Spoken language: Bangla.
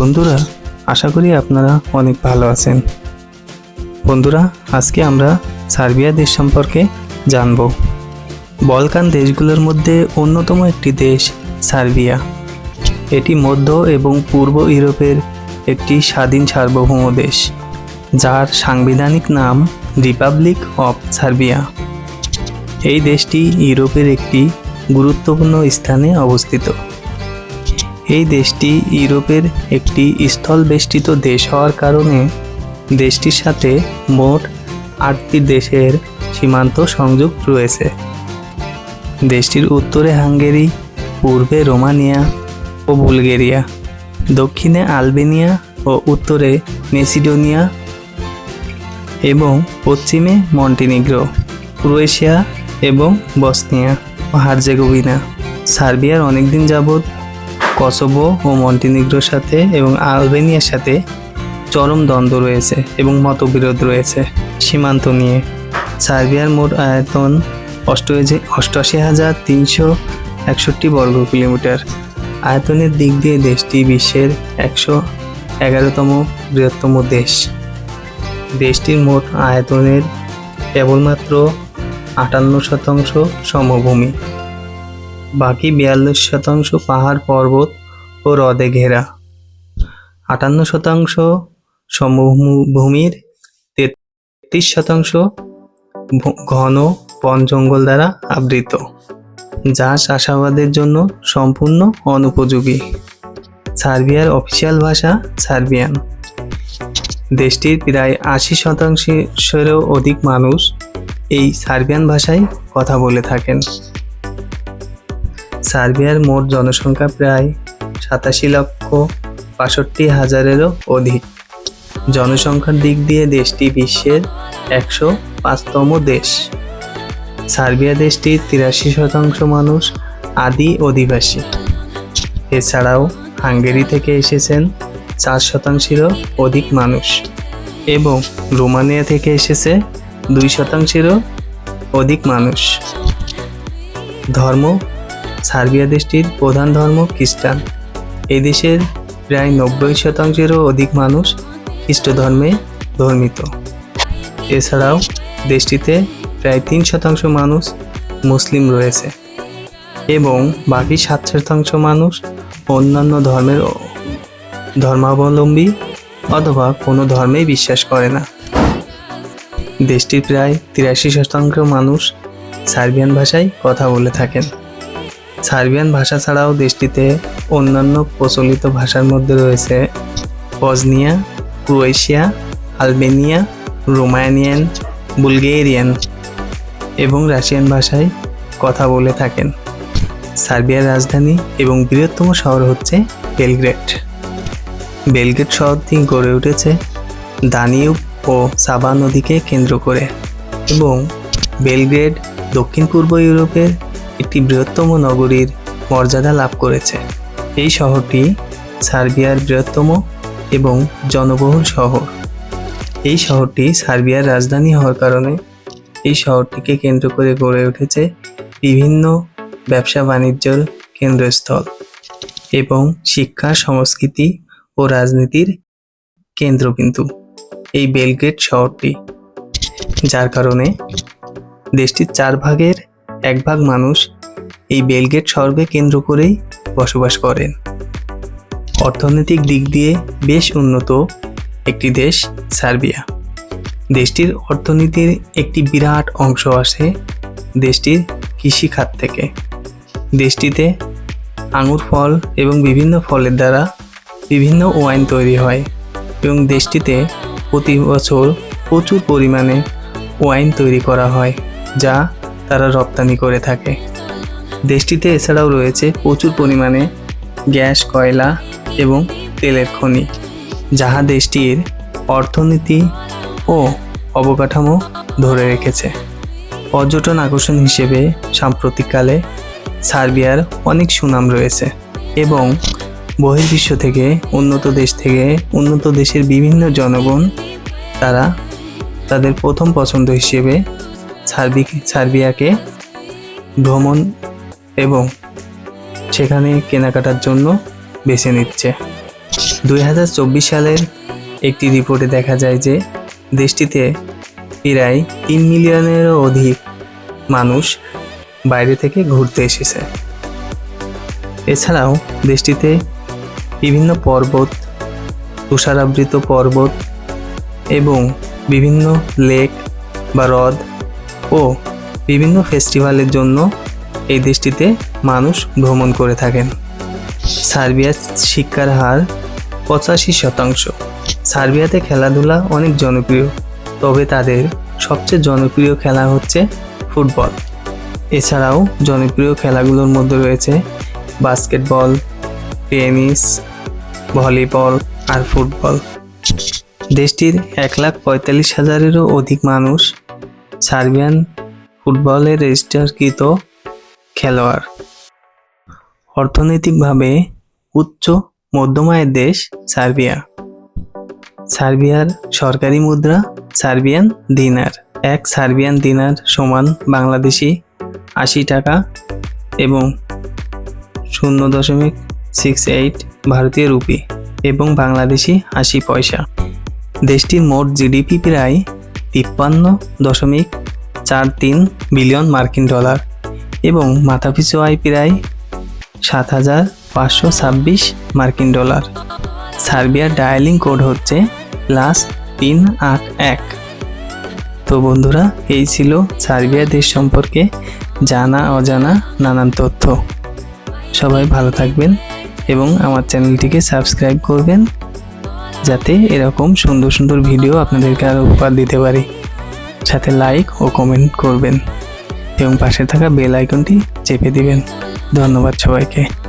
বন্ধুরা, আশা করি আপনারা অনেক ভালো আছেন। বন্ধুরা, আজকে আমরা সার্বিয়া দেশ সম্পর্কে জানব। বলকান দেশগুলোর মধ্যে অন্যতম একটি দেশ সার্বিয়া। এটি মধ্য এবং পূর্ব ইউরোপের একটি স্বাধীন সার্বভৌম দেশ, যার সাংবিধানিক নাম রিপাবলিক অফ সার্বিয়া। এই দেশটি ইউরোপের একটি গুরুত্বপূর্ণ স্থানে অবস্থিত। এই দেশটি ইউরোপের একটি স্থলবেষ্টিত দেশ হওয়ার কারণে দেশটির সাথে মোট আটটি দেশের সীমান্ত সংযোগ রয়েছে। দেশটির উত্তরে হাঙ্গেরি, পূর্বে রোমানিয়া ও বুলগেরিয়া, দক্ষিণে আলবেনিয়া ও উত্তরে মেসিডোনিয়া এবং পশ্চিমে মন্টিনিগ্রো, ক্রোয়েশিয়া এবং বসনিয়া ও হার্জেগোভিনা। সার্বিয়ার অনেকদিন যাবৎ কসোভো ও মন্টিনিগ্রোর সাথে এবং আলবেনিয়ার সাথে চরম দ্বন্দ্ব রয়েছে এবং মতবিরোধ রয়েছে সীমান্ত নিয়ে। সার্বিয়ার মোট আয়তন অষ্টআশি অষ্টআশি হাজার তিনশো একষট্টি বর্গ কিলোমিটার। আয়তনের দিক দিয়ে দেশটি বিশ্বের একশো এগারোতম বৃহত্তম দেশ। দেশটির মোট আয়তনের কেবলমাত্র আটান্ন শতাংশ সমভূমি। বাকি বিয়াল্লিশ শতাংশ পাহাড়, পর্বত ও হ্রদে ঘেরা। আটান্ন শতাংশ সমভূমির, তেত্রিশ শতাংশ ঘন বন জঙ্গল দ্বারা আবৃত, যা চাষাবাদের জন্য সম্পূর্ণ অনুপযোগী। সার্বিয়ার অফিসিয়াল ভাষা সার্বিয়ান। দেশটির প্রায় আশি শতাংশেরও অধিক মানুষ এই সার্বিয়ান ভাষায় কথা বলে থাকেন। সার্বিয়ার মোট জনসংখ্যা প্রায় সাতাশি লক্ষ বাষট্টি হাজারেরও অধিক। জনসংখ্যার দিক দিয়ে দেশটি বিশ্বের একশো পাঁচতম দেশ। সার্বিয়া দেশটির তিরাশি শতাংশ মানুষ আদি অধিবাসী। এছাড়াও হাঙ্গেরি থেকে এসেছেন চার শতাংশেরও অধিক মানুষ এবং রোমানিয়া থেকে এসেছে দুই শতাংশেরও অধিক মানুষ। ধর্ম সার্বিয়া দেশটির প্রধান ধর্ম খ্রিস্টান। এই দেশের প্রায় নব্বই শতাংশেরও অধিক মানুষ খ্রিস্ট ধর্মে ধর্মিত। এছাড়াও দেশটিতে প্রায় তিন শতাংশ মানুষ মুসলিম রয়েছে এবং বাকি সাত শতাংশ মানুষ অন্যান্য ধর্মের ধর্মাবলম্বী অথবা কোনো ধর্মেই বিশ্বাস করে না। দেশটির প্রায় তিরাশি শতাংশ মানুষ সার্বিয়ান ভাষায় কথা বলে থাকেন। সার্বিয়ান ভাষা ছাড়াও দেশটিতে অন্যান্য প্রচলিত ভাষার মধ্যে রয়েছে Bosnia Croatia, Albania, Romanian, Bulgarian এবং রাশিয়ান ভাষায় কথা বলে থাকেন। সার্বিয়ার রাজধানী এবং বৃহত্তম শহর হচ্ছে বেলগ্রেড। বেলগ্রেড শহরটি গড়ে উঠেছে দানিউব ও সাবা নদীকে কেন্দ্র করে এবং বেলগ্রেড দক্ষিণ পূর্ব ইউরোপের একটি বৃহত্তম নগরীর মর্যাদা লাভ করেছে। এই শহরটি সার্বিয়ার বৃহত্তম এবং জনবহুল শহর। এই শহরটি সার্বিয়ার রাজধানী হওয়ার কারণে এই শহরটিকে কেন্দ্র করে গড়ে উঠেছে বিভিন্ন ব্যবসা বাণিজ্যর কেন্দ্রস্থল এবং শিক্ষা, সংস্কৃতি ও রাজনীতির কেন্দ্রবিন্দু। এই বেলগ্রেড শহরটি, যার কারণে দেশটির চার ভাগের এক ভাগ মানুষ এই বেলগেট শহরকে কেন্দ্র করেই বসবাস করেন। অর্থনৈতিক দিক দিয়ে বেশ উন্নত একটি দেশ সার্বিয়া। দেশটির অর্থনীতির একটি বিরাট অংশ আসে দেশটির কৃষিখাত থেকে। দেশটিতে আঙুর ফল এবং বিভিন্ন ফলের দ্বারা বিভিন্ন ওয়াইন তৈরি হয় এবং দেশটিতে প্রতি বছর প্রচুর পরিমাণে ওয়াইন তৈরি করা হয়, যা তারা রপ্তানি করে থাকে। দেশটিতে এছাড়াও রয়েছে প্রচুর পরিমাণে গ্যাস, কয়লা এবং তেলের খনি, যাহা দেশটির অর্থনীতি ও অবকাঠামো ধরে রেখেছে। পর্যটন আকর্ষণ হিসেবে সাম্প্রতিককালে সার্বিয়ার অনেক সুনাম রয়েছে এবং বহির্বিশ্ব থেকে উন্নত দেশ থেকে উন্নত দেশের বিভিন্ন জনগণ তারা তাদের প্রথম পছন্দ হিসেবে সার্বিয়াকে ভ্রমণ এবং সেখানে কেনাকাটার জন্য বেছে নিচ্ছে। দুই হাজার চব্বিশ সালের একটি রিপোর্টে দেখা যায় যে দেশটিতে প্রায় তিন মিলিয়নেরও অধিক মানুষ বাইরে থেকে ঘুরতে এসেছে। এছাড়াও দেশটিতে বিভিন্ন পর্বত, তুষারাবৃত পর্বত এবং বিভিন্ন লেক বা হ্রদ ও বিভিন্ন ফেস্টিভ্যালের জন্য এই দেশটিতে মানুষ ভ্রমণ করে থাকেন। সার্বিয়ার শিক্ষার হার পঁচাশি শতাংশ। সার্বিয়াতে খেলাধুলা অনেক জনপ্রিয়, তবে তাদের সবচেয়ে জনপ্রিয় খেলা হচ্ছে ফুটবল। এছাড়াও জনপ্রিয় খেলাগুলোর মধ্যে রয়েছে বাস্কেটবল, টেনিস, ভলিবল আর ফুটবল। দেশটির এক লাখ পঁয়তাল্লিশ হাজারেরও অধিক মানুষ সার্বিয়ান ফুটবলের রেজিস্টারকৃত খেলোয়াড়। অর্থনৈতিকভাবে উচ্চ মধ্যম আয়ের দেশ সার্বিয়া। সার্বিয়ার সরকারি মুদ্রা সার্বিয়ান দিনার। এক সার্বিয়ান দিনার সমান বাংলাদেশি আশি টাকা এবং শূন্য দশমিক সিক্স এইট ভারতীয় রুপি এবং বাংলাদেশি আশি পয়সা। দেশটির মোট জিডিপি প্রায় তিপ্পান্ন দশমিক চার তিন বিলিয়ন মার্কিন ডলার এবং মাথাপিছু আয় প্রায় সাত হাজার পাঁচশো ছাব্বিশ মার্কিন ডলার। সার্বিয়ার ডায়ালিং কোড হচ্ছে প্লাস তিন আট এক। তো বন্ধুরা, এই ছিল সার্বিয়া দেশ সম্পর্কে জানা অজানা নানান তথ্য। সবাই ভালো থাকবেন এবং আমার চ্যানেলটিকে সাবস্ক্রাইব করবেন। যাতে এরকম সুন্দর সুন্দর ভিডিও আপনাদেরকে আরও উপহার দিতে পারি। সাথে লাইক ও কমেন্ট করবেন। এবং পাশে থাকা বেল আইকনটি চেপে দিবেন। ধন্যবাদ সবাইকে।